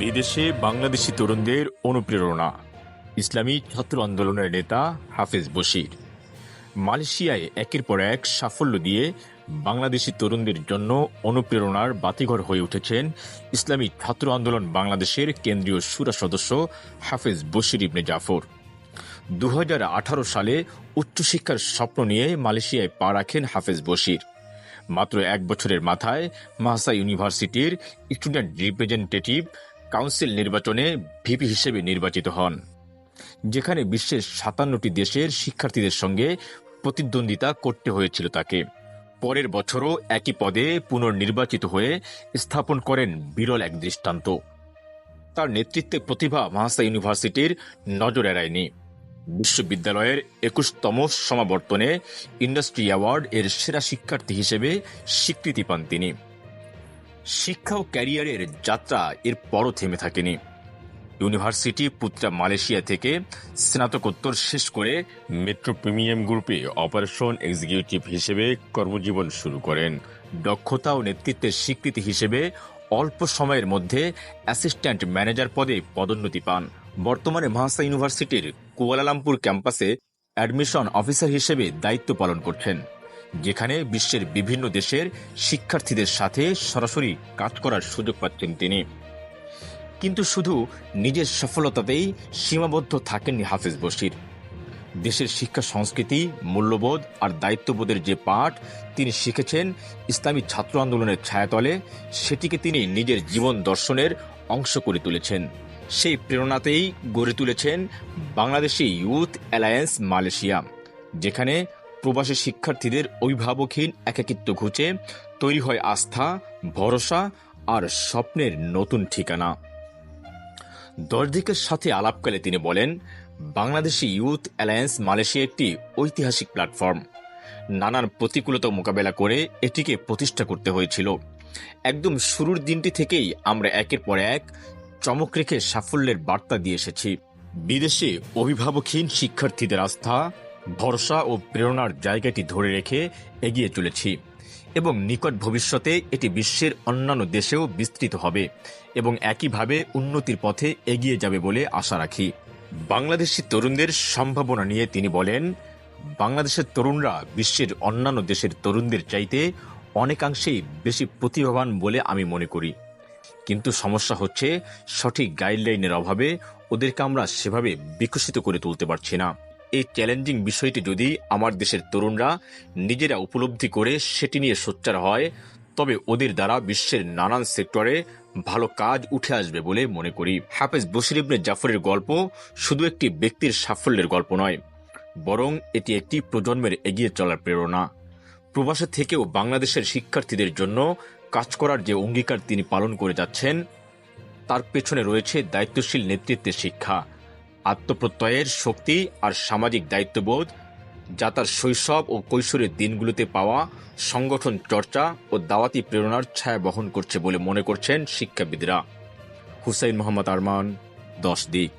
বিদেশে বাংলাদেশি তরুণদের অনুপ্রেরণা। ইসলামী ছাত্র আন্দোলনের নেতা হাফেজ বশির। মালয়েশিয়ায় একের পর এক সাফল্য দিয়ে বাংলাদেশি তরুণদের জন্য অনুপ্রেরণার বাতিঘর হয়ে উঠেছেন ইসলামী ছাত্র আন্দোলন বাংলাদেশের কেন্দ্রীয় সুরা সদস্য হাফেজ বশির ইবনে জাফর। দু হাজার আঠারো সালে উচ্চশিক্ষার স্বপ্ন নিয়ে মালয়েশিয়ায় পা রাখেন হাফেজ বশির। মাত্র এক বছরের মাথায় মাহসা ইউনিভার্সিটির স্টুডেন্ট রিপ্রেজেন্টেটিভ কাউন্সিল নির্বাচনে ভিপি হিসেবে নির্বাচিত হন, যেখানে বিশ্বের সাতান্নটি দেশের শিক্ষার্থীদের সঙ্গে প্রতিদ্বন্দ্বিতা করতে হয়েছিল তাকে। পরের বছরও একই পদে পুনর্নির্বাচিত হয়ে স্থাপন করেন বিরল এক দৃষ্টান্ত। তার নেতৃত্বে প্রতিভা মাহাসা ইউনিভার্সিটির নজর এড়ায়নি। বিশ্ববিদ্যালয়ের একুশতম সমাবর্তনে ইন্ডাস্ট্রি অ্যাওয়ার্ড এর সেরা শিক্ষার্থী হিসেবে স্বীকৃতি পান তিনি। শিক্ষা ও ক্যারিয়ারের যাত্রা এর পরও থেমে থাকেনি। ইউনিভার্সিটি পুত্রা মালয়েশিয়া থেকে স্নাতকোত্তর শেষ করে মেট্রো প্রিমিয়াম গ্রুপে অপারেশন এক্সিকিউটিভ হিসেবে কর্মজীবন শুরু করেন। দক্ষতা ও নেতৃত্বের স্বীকৃতি হিসেবে অল্প সময়ের মধ্যে অ্যাসিস্ট্যান্ট ম্যানেজার পদে পদোন্নতি পান। বর্তমানে মাহাসা ইউনিভার্সিটির কুয়ালালামপুর ক্যাম্পাসে অ্যাডমিশন অফিসার হিসেবে দায়িত্ব পালন করছেন। যেখানে বিশ্বের বিভিন্ন দেশের শিক্ষার্থীদের সাথে সরাসরি কাজ করার সুযোগ পাচ্ছেন তিনি। কিন্তু শুধু নিজের সফলতাতেই সীমাবদ্ধ থাকেননি হাফিজ বশির। দেশের শিক্ষা সংস্কৃতি, মূল্যবোধ আর দায়িত্ববোধের যে পাঠ তিনি শিখেছেন ইসলামী ছাত্র আন্দোলনের ছায়াতলে, সেটিকে তিনি নিজের জীবন দর্শনের অংশ করে তুলেছেন। সেই প্রেরণাতেই গড়ে তুলেছেন বাংলাদেশি ইউথ অ্যালায়েন্স মালয়েশিয়া, যেখানে প্রবাসী শিক্ষার্থীদের অভিভাবকহীন একাকিত্ব ঘুচে, তৈরি হয় আস্থা, ভরসা আর স্বপ্নের নতুন ঠিকানা। দর্দিকের সাথে আলাপকালে তিনি বলেন, বাংলাদেশি ইউথ অ্যালায়েন্স মালয়েশিয়া একটি ঐতিহাসিক প্ল্যাটফর্ম। নানান প্রতিকূলতা মোকাবেলা করে এটিকে প্রতিষ্ঠা করতে হয়েছিল। একদম শুরুর দিনটি থেকেই আমরা একের পর এক চমক রেখে সাফল্যের বার্তা দিয়ে এসেছি। বিদেশে অভিভাবকহীন শিক্ষার্থীদের আস্থা ভরসা ও প্রেরণার জায়গাটি ধরে রেখে এগিয়ে চলেছি এবং নিকট ভবিষ্যতে এটি বিশ্বের অন্যান্য দেশেও বিস্তৃত হবে এবং একইভাবে উন্নতির পথে এগিয়ে যাবে বলে আশা রাখি। বাংলাদেশি তরুণদের সম্ভাবনা নিয়ে তিনি বলেন, বাংলাদেশের তরুণরা বিশ্বের অন্যান্য দেশের তরুণদের চাইতে অনেকাংশেই বেশি প্রতিভাবান বলে আমি মনে করি। কিন্তু সমস্যা হচ্ছে সঠিক গাইডলাইনের অভাবে ওদেরকে আমরা সেভাবে বিকশিত করে তুলতে পারছি না। এই চ্যালেঞ্জিং বিষয়টি যদি আমার দেশের তরুণরা নিজেরা উপলব্ধি করে সেটি নিয়ে সোচ্চার হয়, তবে ওদের দ্বারা বিশ্বের নানান সেক্টরে ভালো কাজ উঠে আসবে বলে মনে করি। হাফেজ বশির ইবনে জাফরের গল্প শুধু একটি ব্যক্তির সাফল্যের গল্প নয়, বরং এটি একটি প্রজন্মের এগিয়ে চলার প্রেরণা। প্রবাসে থেকেও বাংলাদেশের শিক্ষার্থীদের জন্য কাজ করার যে অঙ্গীকার তিনি পালন করে যাচ্ছেন, তার পেছনে রয়েছে দায়িত্বশীল নেতৃত্বের শিক্ষা। আত্মপ্রত্যয়ের শক্তি আর সামাজিক দায়িত্ববোধ, যা তার শৈশব ও কৈশোরের দিনগুলোতে পাওয়া সংগঠন চর্চা ও দাওয়াতি প্রেরণার ছায়া বহন করছে বলে মনে করছেন শিক্ষাবিদরা। হুসাইন মোহাম্মদ আরমান, দশ দিক।